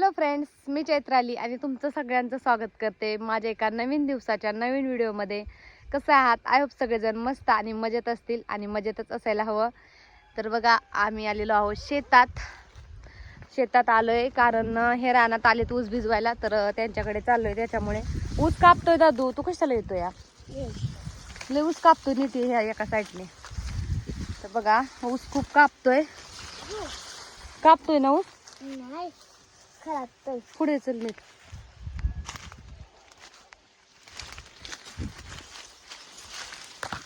Hello friends मी चैत्राली आणि तुमचं सगळ्यांचं स्वागत करते माझ्या एका नवीन दिवसाच्या नवीन व्हिडिओमध्ये. कसं आहात? आय होप सगळेजण मस्त आणि मजेत असतील आणि मजेतच असायला हवं. तर बघा आम्ही आलेलो आहोत शेतात. शेतात आलो आहे कारण हे रानात आलेत ऊस भिजवायला तर त्यांच्याकडे चाललो आहे त्याच्यामुळे. ऊस कापतोय दादू तू कशाला येतो या लय ऊस कापतोय नीती ह्या एका साईडने. तर बघा ऊस खूप कापतोय. कापतोय ना ऊस? नाही पुढे चल नीट.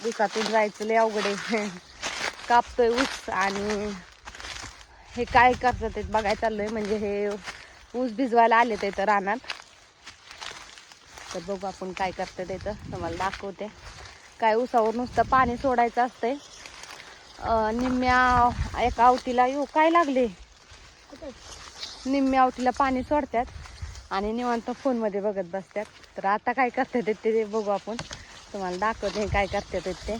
उसातून जायचं लय अवघड आहे. कापतोय ऊस आणि हे काय करतात ते बघायला चाललोय. म्हणजे हे ऊस भिजवायला आले ते तर रानात. तर बघू आपण काय करतात तर तुम्हाला दाखवते. काय ऊसावर नुसतं पाणी सोडायचं असतंय. निम्म्या एका आवतीला येऊ काय लागले? निम्म्या आवतीला पाणी सोडतात आणि निवांत फोनमध्ये बघत बसतात. तर आता काय करतात ते- ते बघू आपण. तुम्हाला दाखवते काय करतात ते.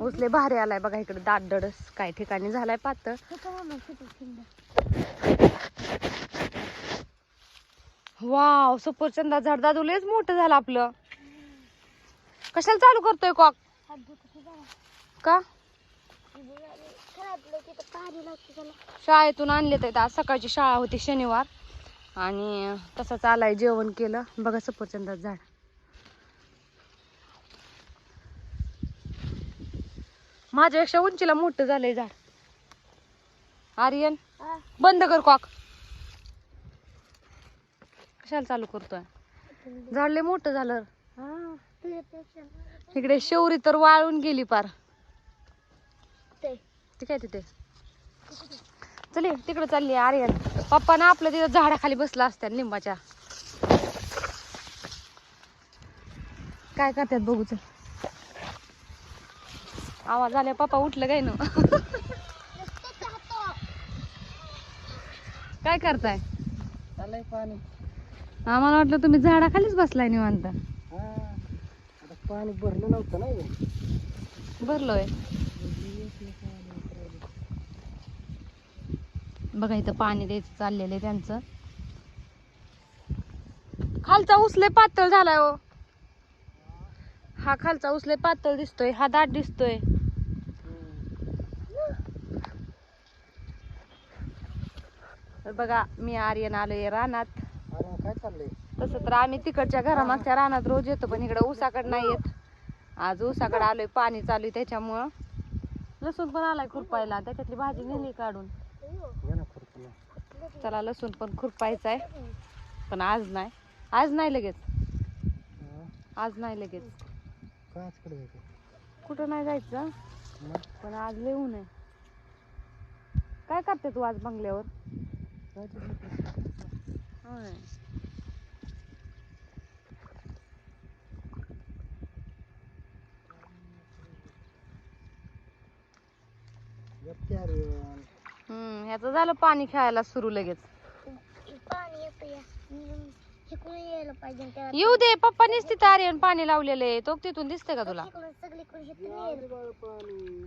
उचले भारी आलाय बघा इकडे दाटदडस काही ठिकाणी झालाय पातळ. वाव सफरचंदा झाड. दादूलेच मोठं झालं आपलं. कशाला चालू करतोय कॉक? का? शाळेतून आणले तर आज सकाळची शाळा होती शनिवार. आणि तसंच आलाय जेवण केलं. बघा सफरचंदाचं झाड. माझ्यापेक्षा उंचीला मोठं झालंय झाड. आर्यन बंद कर कॉक. कशाला चालू करतोय? झाड लय मोठं झालं. इकडे शेवरी तर वाळून गेली पार. काय तिथे? चल तिकडे चालली आर्यन. पप्पा ना आपलं तिथं झाडाखाली बसला असत्या लिंबाच्या. काय करतात बघू चल. आवाज आल्या पप्पा उठलं काय ना? काय करताय? पाणी. आम्हाला वाटलं तुम्ही झाडाखालीच बसलाय निवांत. पाणी भरलं नव्हतं ना. भरलोय. बघा इथं पाणी द्यायचं चाललेलं आहे त्यांचं. खालचा उसले पातळ झालाय हो. हा खालचा उसले पातळ दिसतोय. हा दाट दिसतोय. बघा मी आर्यन आलोय रानात. तसं तर आम्ही तिकडच्या घरामागच्या रानात रोज येतो पण इकडे ऊसाकडे नाही येत. आज ऊसाकडे आलोय पाणी चालू त्याच्यामुळं. लसूण पण आलाय खुरपायला त्याच्यातली भाजी नेली काढून. चला लसूण पण खुरपायचा आहे. पण आज नाही. आज नाही लगेच. आज नाही लगेच. कुठं नाही जायचं पण आज लिहू नये काय करते तू आज बंगल्यावर काय ते म्हटलं? होय. येते अरे. ह्याचं झालं पाणी खेळायला सुरू लगेच. पाणी येतं या कोणी यायला पाहिजे त्या येऊ दे पप्पानीच तिथं आर्यन पाणी लावलेलं आहे. तो तिथून दिसतंय का तुला? इकडून सगळीकडून ये यायला. आले बाळ पाणी.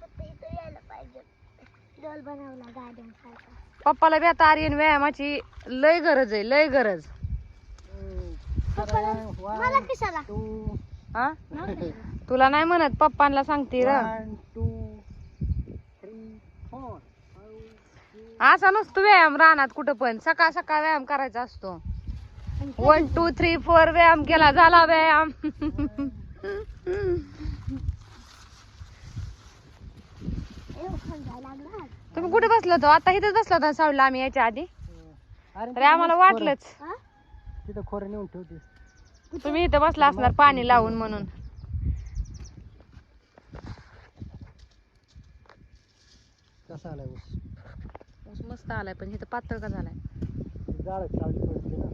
फक्त इथं यायला पाहिजे. डोल बनवला गार्डन सारखा. पप्पाला बी आता आर्यन व्यायामाची लय गरज आहे लय गरज. मला कशाला? हा? तुला नाही म्हणत पप्पांना सांगते र. Three, four, five, असा नसतो व्यायाम रानात कुठं पण. सकाळ सकाळ व्यायाम करायचा असतो. वन टू थ्री फोर व्यायाम केला झाला व्यायाम. तुम्ही कुठे बसलो होतो? आता इथेच बसलो होता सावलीला आम्ही याच्या आधी. अरे आम्हाला वाटलंच. तिथं खोरं नेऊन ठेवतेस तुम्ही इथं बसला असणार पाणी लावून म्हणून. कसा आलाय ऊस मस्त आलाय पण इथं पातळ का झालाय? जाळ चालली पडते ना.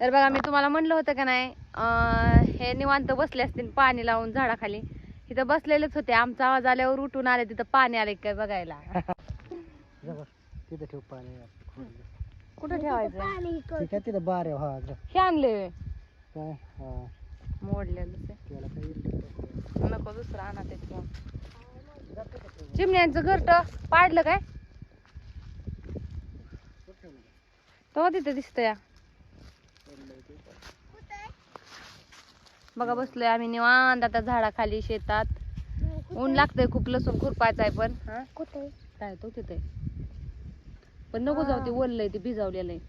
तर बघा मी तुम्हाला म्हणलं होतं का नाही अं, हे निवांत बसले असतील पाणी लावून झाडाखाली. इथं बसलेलेच होते आमचा आवाज आल्यावर उठून आले तिथं पाणी आले काय बघायला. जा बघ, तिथं ठेव पाणी. कुठं ठेवायचं? पाणी ठीक आहे तिथं बार आहे हा जा. हे आणले काय? हा. मोडलेलंच आहे. त्याला काही इरली नको दुसरं आणा तो? चिमण्यांचं घरट पाडलं काय. तो तिथं दिसतंय. पडलंय ते. बघा बसलोय आम्ही निवांत आता झाडाखाली शेतात. ऊन लागतंय खूप लसूण खुरपायचं आहे पण. हा? कुठे? काय तो तिथे. पण नको जाऊ ते ओललंय ते भिजावलेलं आहे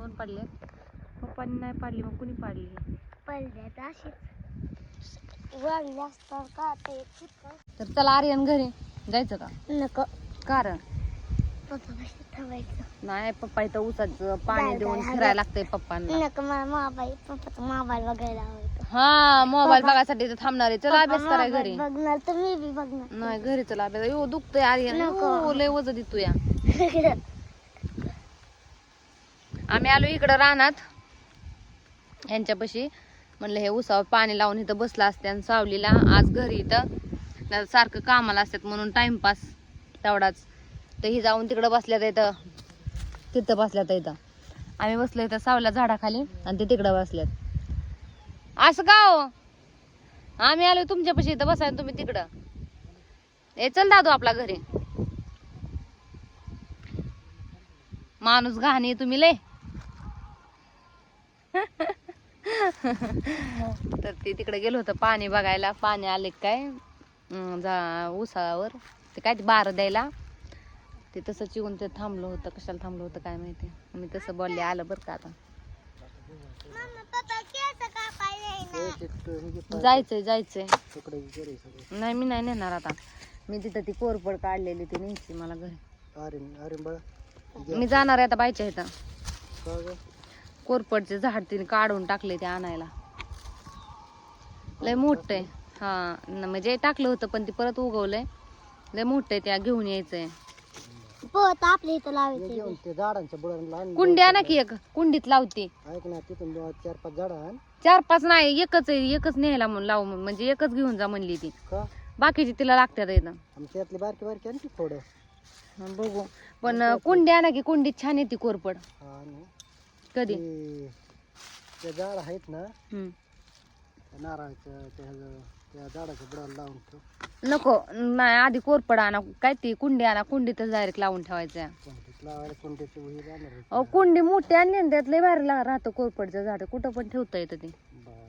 दोन पडले पप्पांनी नाही पाडली मग कुणी पाडली? पडले अशीच. वाढले असतात का ते? तर चला आर्यन घरी. जायचं का? नको. कारण? नाही पप्पा इथं उसाचं पाणी जाऊ, देऊन फिरायला लागतंय पप्पांना. नको मला मोबाईल पप्पाचा मोबाईल बघायला आवडतो. हा मोबाईल बघायसाठी थांबणार आहे. चला अभ्यास पप्पा कराय मोबाईल घरी. बघणार तर मी बी बघणार. नाही घरी चला अभ्यास. यो दुखतंय आर्यन. नको. यो, लय वजन देतो या. आम्ही आलो इकडं रानात. यांच्यापाशी म्हणलं हे उसावर पाणी लावून इथं बसला असते आणि सावलीला आज घरी इथं सारखं कामाला असतात म्हणून टाइमपास तेवढाच. तर ही जाऊन तिकडं बसल्यात इथं. तिथं बसल्यात इथं. आम्ही बसलो इथं सावल्या झाडाखाली आणि ते तिकडं बसल्यात. असं का हो? आम्ही आलो तुमच्यापाशी इथं बसाय तुम्ही तिकडं. ए चल दादू आपला घरी. माणूस घाणी तुम्ही लय. तर ते तिकडे गेलो होतं पाणी बघायला. पाणी आले काय? जा उसावर. ते काय ते बारं द्यायला. ते तसं चिवून ते थांबलं होतं. कशाला थांबलं होतं काय माहिती. मी तसं बोलले आलं बरं का आता. जायचंय जायचंय. नाही मी नाही नेणार आता. मी तिथं ती कोरपड काढलेली ती न्यायची मला घरी. अरे अरे बाळा. मी जाणार आहे आता बायच्या इथं? कोरपडचे झाड तिने काढून टाकले ते आणायला. लय मोठं आहे. हा न- म्हणजे टाकलं होतं पण ती परत उगवलंय. लय मोठं आहे त्या घेऊन यायचंय. पोत आपल्या इथं लावायचं घेऊन ते झाडांच्या बुडाला आण. कुंडी आणा की एक. कुंडीत लावते. ऐक ना तिथून दोन चार पाच झाडं आण. चार पाच नाही एकच आहे. एकच न्यायला म्हणून लावू म्हणून. म्हणजे एकच घेऊन जा म्हणली ती. का? बाकीची तिला लागतात आणि त्यातली बारकी बारकी आणखी थोडं. बघू. पण कुंडी आणा की कुंडीत छान येते कोरपड. हा ना कधी? ते- झाड आहेत ना हं. त्या नारळाचं त्या ह्याचं- त्या झाडाच्या बुडाला लावून ठेव. नको नाही आधी कोरपड आणा. काय ती कुंडी आणा कुंडीतच डायरेक्ट लावून ठेवायचं. कोणतीच लावायला कोणत्याची वही जाणार आहे. अहो कुंडी मोठी आणली आणि त्यात लय भारी ला- राहतं कोरपडचं झाड. कुठं पण ठेवता येतं ते. बरं.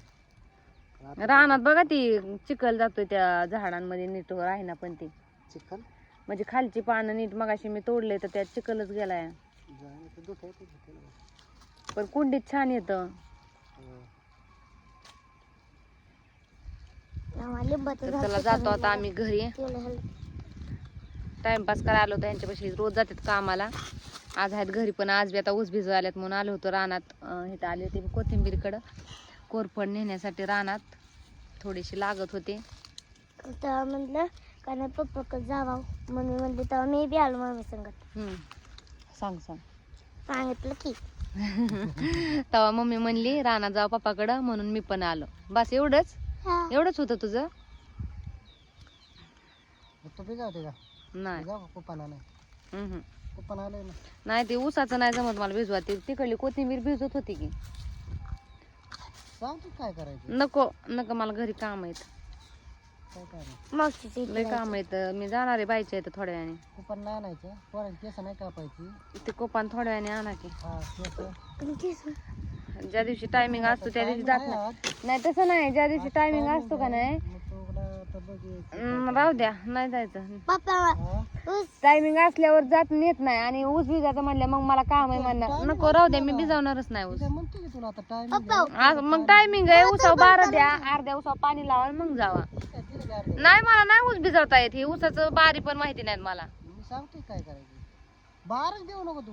आता रानात बघा ती चिखल जातोय त्या झाडांमध्ये नीट राहिना पण ती. चिखल? म्हणजे खालची पानं नीट मगाशी मी तोडले तर त्यात चिखलच गेलाय. आहे चिखल. पण कुंडीत छान येतं. तर चला जातो आता आम्ही घरी. टाइमपास करायला आलो होतो यांच्यापाशी रोज जातात कामाला. आज आहेत घरी पण आज बी आता ऊस भिजू आल्यात म्हणून आलो होतो रानात. इथं आले होते कोथिंबीरकडं. कोरफड नेण्यासाठी रानात. थोडीशी लागत होते. तेव्हा म्हणलं का नाही पप्पाकडे जावा. मम्मी म्हणली तेव्हा मी बी आलो मम्मी संगत. हम्म. सांग सांग. सांगितलं की तेव्हा मम्मी म्हणली रानात जाऊ पप्पाकडं म्हणून मी पण आलो. बस एवढंच? हा. एवढंच होतं तुझं? तू बी जाऊ दे का? नाही. जाऊ का कुपाना नाही? हम्म. कुपान आलंय ना. नाही ते ऊसाचं नाही जमत मला भिजवा ती तिकडली कोथिंबीर भिजत होती की. काय करायचं? नको नको मला घरी काम आहेत. काय लय. काम आहेत. मी जाणार आहे बायच्या इथं थोड्या वेळाने. कुपान नाही आणायचं. पोरांची केस नाही कापायची. ते कोपान थोड्या वेळाने आणा की. हा केस. ज्या दिवशी टायमिंग असतो त्या दिवशी जात नाही नाही. तसं नाही. ज्या दिवशी टायमिंग असतो का नाही. मग तुला आता बघ हम्म, राहू द्या. नाही जायचं. हा? ऊस. टायमिंग असल्यावर जात नेत नाही आणि ऊस भिजायचं म्हणलं मग मला काम आहे म्हणणार नको राहू द्या. मी भिजवणारच नाही ऊस. म्हणतो की तुला आता टाइम पप्पा आज मग टायमिंग आहे. उसाव बारा द्या. अर्ध्या उसाव पाणी लावा आणि मग जावा. नाही मला नाही ऊस भिजवता येत. हे ऊसाचं बारी पण माहिती नाहीत मला. मी सांगतोय काय करायचं. बारच देऊ नको तू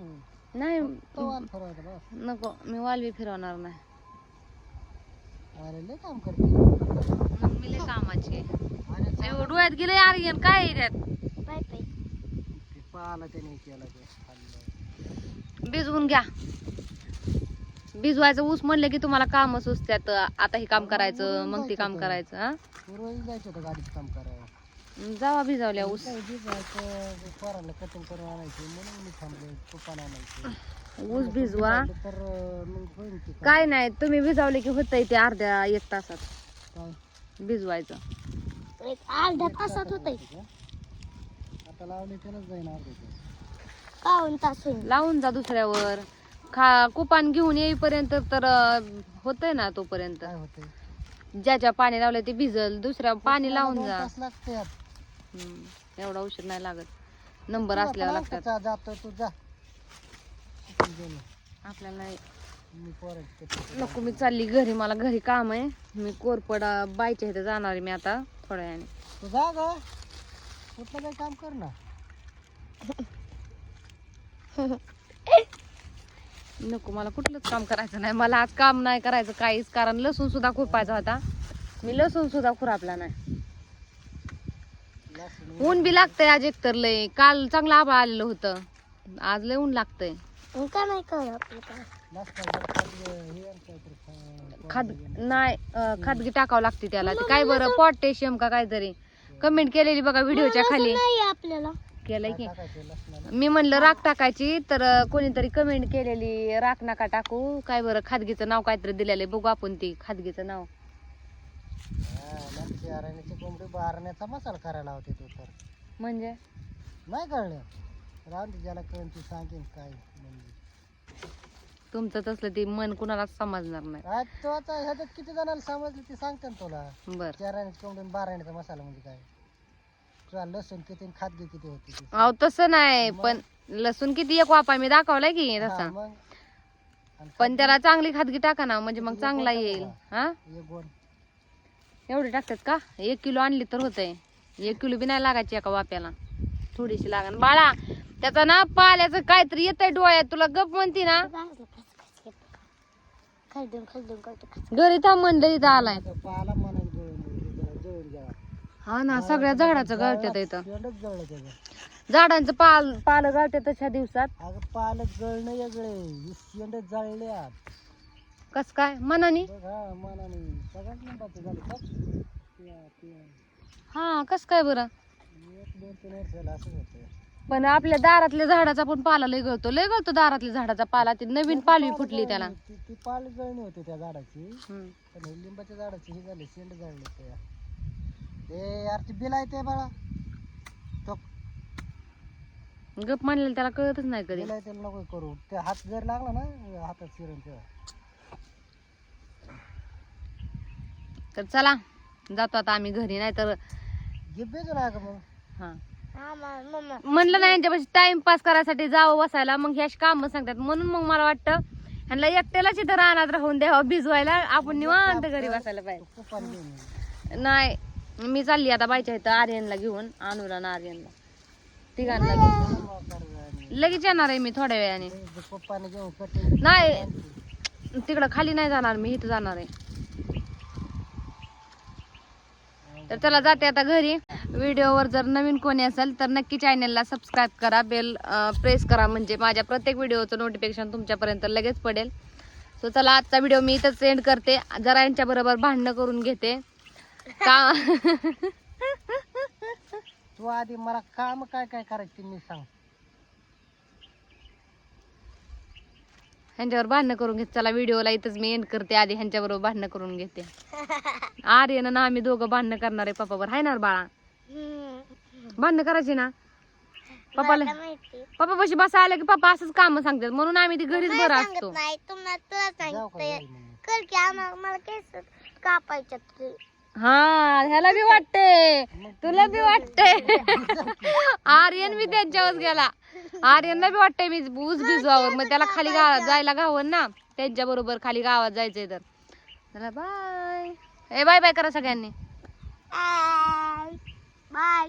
नाही तो वाल फिरवायचा बस. नको मी वालवी फिरवणार नाही. अरे लय काम करते. मग मी लय कामाची आहे. अरे नाही, डोळ्यात गेले आर्यन काय आहे त्यात? ते पाला त्याने केला ते खाल्लं. भिजवून घ्या. भिजवायचं ऊस म्हणलं की तुम्हाला काम सुचत्यात. आता हे काम करायचं मग ते काम करायचं हा? पूर्वी जायचं होतं गाडीचं काम करायला. जावा भिजवल्या ऊस. काय जे जायचं पोराला कटिंग करून आणायचं म्हणून मी थांबलो कुपान आणायचं. ऊस भिजवा. तर अं, मग होईल की काय? नाही तुम्ही भिजवले की होतंय ते अर्ध्या एक तासात. काय? भिजवायचं. एक अर्ध्या तासात होतंय. आता लावले त्यालाच जाईन अर्धा तास. काहून तास होईल? लावून जा दुसऱ्यावर. खा कुपान घेऊन येईपर्यंत तर होतंय ना तोपर्यंत. काय होते ज्याच्या पाणी लावलं ते भिजल दुसऱ्या पाणी लावून जा. तास लागते यात. हम्म. एवढा उशीर नाही लागत. नंबर तुला असल्यावर लागतात. जातो तू जा. आपल्याला नाही. मी पोरांची ते- नको मी चालली घरी मला घरी काम आहे. मी कोरपडा बायच्या इथे जाणार आहे मी आता थोड्या वेळाने. तू जा ग. कुठलं काही काम कर ना. नको मला कुठलंच काम करायचं नाही. मला आज काम नाही करायचं काहीच कारण. लसूण सुद्धा खुरपायचा होता. मी लसूण सुद्धा खुरापला नाही. ऊन बी लागतंय आज एकतर लय. काल चांगलं आबा आलेलं होतं. आज लय ऊन लागतंय. नाही खाद नाही अं, खादगी टाकावं लागते त्याला. ते काय बरं पोटॅशियम का काहीतरी. कमेंट केलेली बघा व्हिडिओच्या खाली. आपल्याला. केलंय की. मी म्हणलं राख टाकायची तर कोणीतरी कमेंट केलेली राख नका टाकू. काय बरं खादगीचं नाव काहीतरी दिलेलं आहे. बघू आपण ती खादगीचं नाव. कोंबडी बारण्याचा मसाला करायला होते तू तर. म्हणजे? नाही कळलं. राहून ज्याला कळून ती सांगेन काय म्हणजे. तुमचं तसलं ते मन कुणालाच समजणार नाही. तो आता ह्याच्यात किती जणांना समजलं ते सांगते ना तुला. बर. चाराण्याची कोंबडी बाराण्याचा मसाला म्हणजे काय? तुला लसूण किती आणि किती होती ती. अहो तसं नाही पण लसूण किती एक वापा मी दाखवलाय की हा, तसा. मग? आणि पण त्याला चांगली खादगी टाका ना म्हणजे मग चांगला येईल. हा? खादगी एक गोण एवढे टाकतात का? एक किलो आणली तर होतंय. एक किलो बी नाही लागायची एका वाप्याला. थोडीशी लागण बाळा त्याचा ना पाल्याचं काहीतरी येतंय डोळ्यात. तुला गप म्हणती ना. खाली देऊन खाली देऊन करतो. घरी थांब म्हणलं इथं आलाय. पाला हा ना सगळ्या झाडाचं गळत्यात इथं. जळलं त्याचं. झाडांचं पाल पाल गळते तशा दिवसात. अगं पाल जळणं वेगळे ही शेंडच कस काय? मनानी? बघ हा मनाने. सगळ्यात लिंबाचं झालं बघ हा कस काय बरं? एक दोन तीन वर्ष झालं असंच होतं. पण आपल्या दारातल्या झाडाचा पण पाला लय गळतो. लय गळतो दारातल्या झाडाचा पाला. ती नवीन पालवी फुटली त्याला. ती ती पाल जळणी होती त्या झाडाची. हम्म. पण हे लिंबाच्या झाडाची ही झाली शेंड जळले त्या ए यार ती बिल आहे ते बाळा. तो गप म्हणलेलं त्याला कळतच नाही कधी. बिल आहे त्याला नको करू. ते हात जर लागला ना हातात शिरण तेव्हा. तर चला जातो आता आम्ही घरी नाही तर बेजू ना मग. हा. हा म्हणलं नाही यांच्यापाशी टाइमपास करायसाठी जावं बसायला. मग ह्या काम सांगतात. म्हणून मग मला वाटतं ह्यांना एकट्यालाच इथं रानात राहून द्यावं भिजवायला. आपण निवांत घरी बसायला पाहिजे. नाही. मी चालली आता बायच्या इथं आर्यनला घेऊन अनुला ना आर्यनला. तिघांना घेऊन. लगेच येणार आहे मी थोड्या वेळाने. पप्पाने घेऊन नाही तिकडं खाली नाही जाणार मी इथं जाणार आहे. तर चला जाते आता घरी. व्हिडिओवर जर नवीन कोणी असेल तर नक्की चॅनलला सबस्क्राईब करा बेल प्रेस करा म्हणजे माझ्या प्रत्येक व्हिडिओचं नोटिफिकेशन तुमच्यापर्यंत लगेच पडेल. सो चला आजचा व्हिडिओ मी इथंच सेंड करते. जरा यांच्याबरोबर भांडणं करून घेते. का? तू आधी मला काम काय काय करायचे मी सांग. ह्यांच्यावर भांडणं करून घेते. चला व्हिडिओला इथंच मी एंड करते. आधी ह्यांच्याबरोबर भांडणं करून घेते. आर्यन ना आम्ही दोघं भांडणं करणार आहे पप्पावर. हाय ना रे बाळा. भांडणं करायची ना? पप्पाला पप्पा पशी बसा आलं की पप्पा असंच काम सांगतात. म्हणून आम्ही ती घरीच बरं असतो. सांगत नाही तुम्हाला तुला सांगते. घरी मग? कर की आम्हाला मला केस कापायच्यात हा ह्याला बी वाटते. तुला बी वाटते. आर्यन बी त्यांच्यावर गेला. आर्यनला बी वाटतंय मी ऊस भिजवावर मग त्याला खाली गावात जायला गावन ना त्यांच्या बरोबर खाली गावात जायचंय तर. चला बाय ए बाय बाय करा सगळ्यांनी. बाय